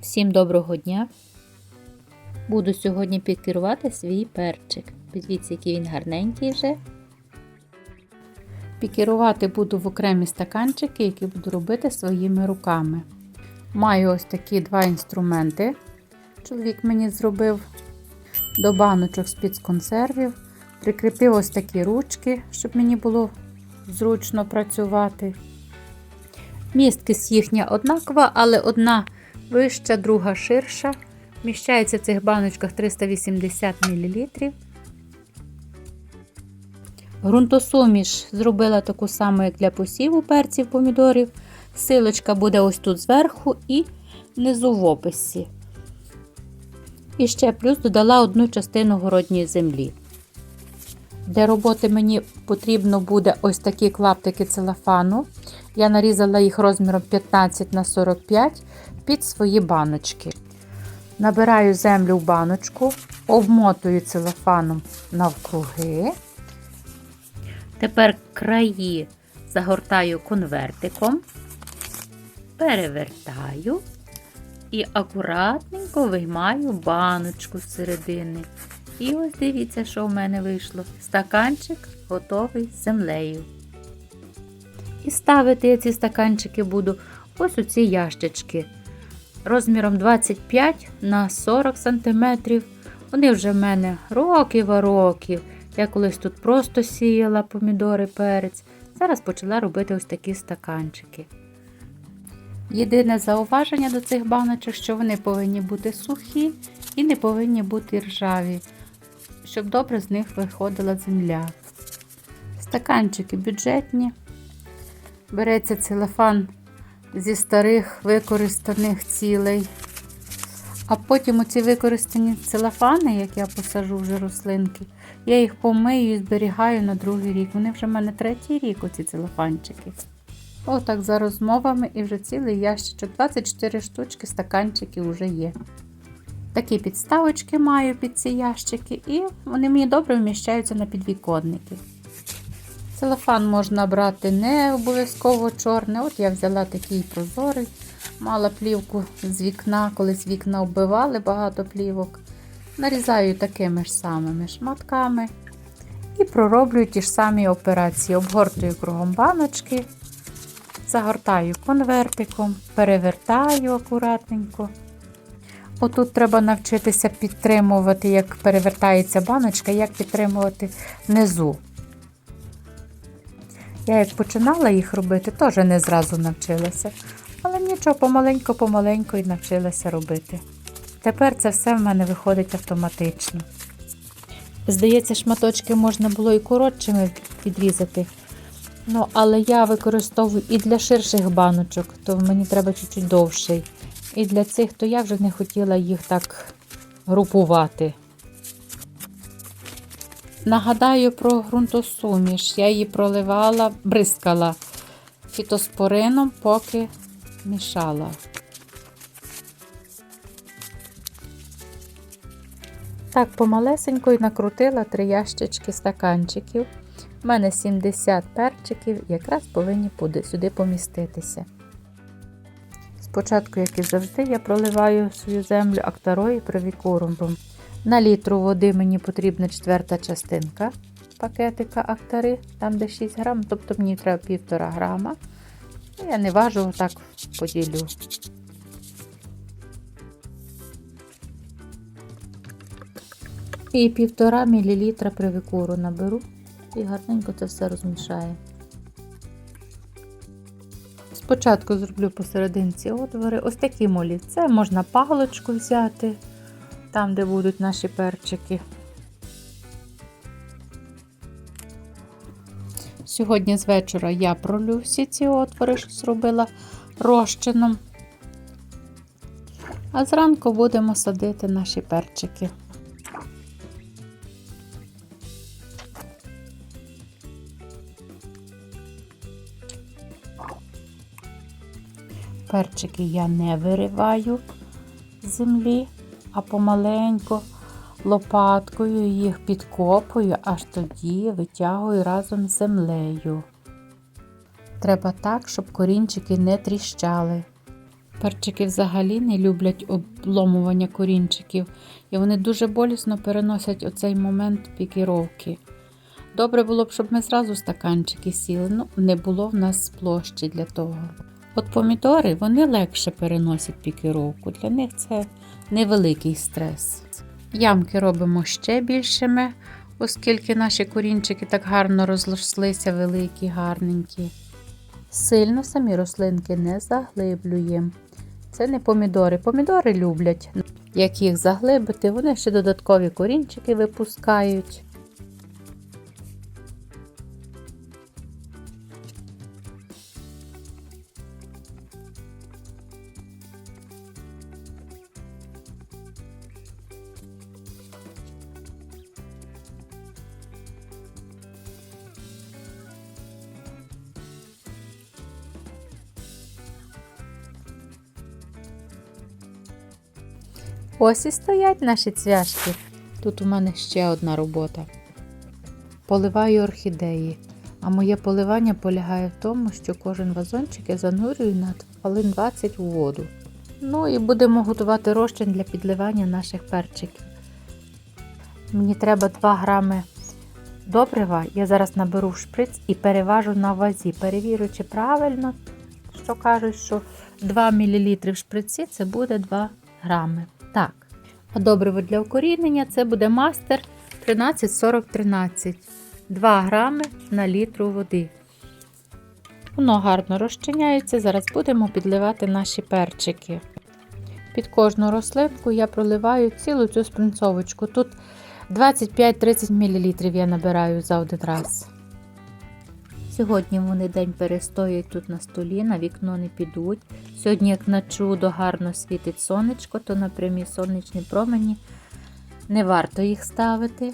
Всім доброго дня! Буду сьогодні пікірувати свій перчик. Подивіться, який він гарненький вже. Пікірувати буду в окремі стаканчики, які буду робити своїми руками. Маю ось такі два інструменти. Чоловік мені зробив до баночок з-під консервів. Прикріпив ось такі ручки, щоб мені було зручно працювати. Місткість їхня однакова, але одна вища, друга ширша. Вміщається в цих баночках 380 мл. Грунтосуміш зробила таку саму, як для посіву перців помідорів. Силочка буде ось тут зверху і внизу в описі. І ще плюс додала одну частину городньої землі. Для роботи мені потрібно буде ось такі клаптики целофану. Я нарізала їх розміром 15 на 45 під свої баночки. Набираю землю в баночку, обмотую целофаном навкруги. Тепер краї загортаю конвертиком, перевертаю і акуратненько виймаю баночку з середини. І ось дивіться, що в мене вийшло. Стаканчик готовий з землею. І ставити я ці стаканчики буду ось у ці ящички. Розміром 25 на 40 см. Вони вже в мене років а років. Я колись тут просто сіяла помідори, перець. Зараз почала робити ось такі стаканчики. Єдине зауваження до цих баночок, що вони повинні бути сухі і не повинні бути ржаві, щоб добре з них виходила земля. Стаканчики бюджетні. Береться целофан зі старих використаних цілей. А потім оці використані целофани, як я посажу вже рослинки, я їх помию і зберігаю на другий рік. Вони вже в мене третій рік, оці целофанчики. Отак за розмовами і вже цілий ящичок. 24 штучки стаканчиків вже є. Такі підставочки маю під ці ящики, і вони мені добре вміщаються на підвіконники. Целофан можна брати не обов'язково чорний. От я взяла такий прозорий, мала плівку з вікна, колись вікна оббивали багато плівок. Нарізаю такими ж самими шматками і пророблюю ті ж самі операції. Обгортую кругом баночки, загортаю конвертиком, перевертаю акуратненько. Отут треба навчитися підтримувати, як перевертається баночка, як підтримувати внизу. Я як починала їх робити, теж не зразу навчилася. Але нічого, помаленько-помаленько і навчилася робити. Тепер це все в мене виходить автоматично. Здається, шматочки можна було і коротшими відрізати. Ну, але я використовую і для ширших баночок, то мені треба чуть-чуть довший. І для цих, то я вже не хотіла їх так групувати. Нагадаю про ґрунтосуміш. Я її проливала, бризкала фітоспорином, поки мішала. Так, помалесенько і накрутила три ящички стаканчиків. У мене 70 перчиків, якраз повинні сюди поміститися. Спочатку, як і завжди, я проливаю свою землю актарою провікурумбом. На літру води мені потрібна четверта частинка пакетика актари, там де 6 грам, тобто мені треба 1,5 грама. Я не важу, так поділю. І 1,5 мл привікуру наберу і гарненько це все розмішаю. Спочатку зроблю посерединці отвори. Ось такі молі. Це можна паличку взяти, там, де будуть наші перчики. Сьогодні з вечора я пролю всі ці отвори, що зробила розчином. А зранку будемо садити наші перчики. Перчики я не вириваю з землі, а помаленьку лопаткою їх підкопую, аж тоді витягую разом з землею. Треба так, щоб корінчики не тріщали. Перчики взагалі не люблять обломування корінчиків, і вони дуже болісно переносять оцей момент пікіровки. Добре було б, щоб ми зразу стаканчики сіли, ну не було в нас площі для того. От помідори вони легше переносять пікіровку. Для них це невеликий стрес. Ямки робимо ще більшими, оскільки наші корінчики так гарно розрослися, великі, гарненькі. Сильно самі рослинки не заглиблюємо. Це не помідори. Помідори люблять. Як їх заглибити, вони ще додаткові корінчики випускають. Ось і стоять наші цвяшки. Тут у мене ще одна робота. Поливаю орхідеї. А моє поливання полягає в тому, що кожен вазончик я занурюю на хвилин 20 у воду. Ну і будемо готувати розчин для підливання наших перчиків. Мені треба 2 грами добрива. Я зараз наберу шприц і переважу на вазі. Перевірю, чи правильно, що кажуть, що 2 мл в шприці це буде 2 грами. Так. А добриво для укорінення це буде мастер 134013. 2 грами на літру води. Воно гарно розчиняється. Зараз будемо підливати наші перчики. Під кожну рослинку я проливаю цілу цю спринцовочку. Тут 25-30 мл я набираю за один раз. Сьогодні вони день перестоять тут на столі, на вікно не підуть. Сьогодні, як на чудо, гарно світить сонечко, то на прямі сонячні промені не варто їх ставити.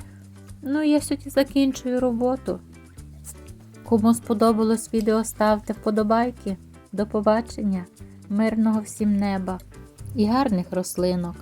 Ну, я сьогодні закінчую роботу. Кому сподобалось відео, ставте вподобайки. До побачення, мирного всім неба і гарних рослинок.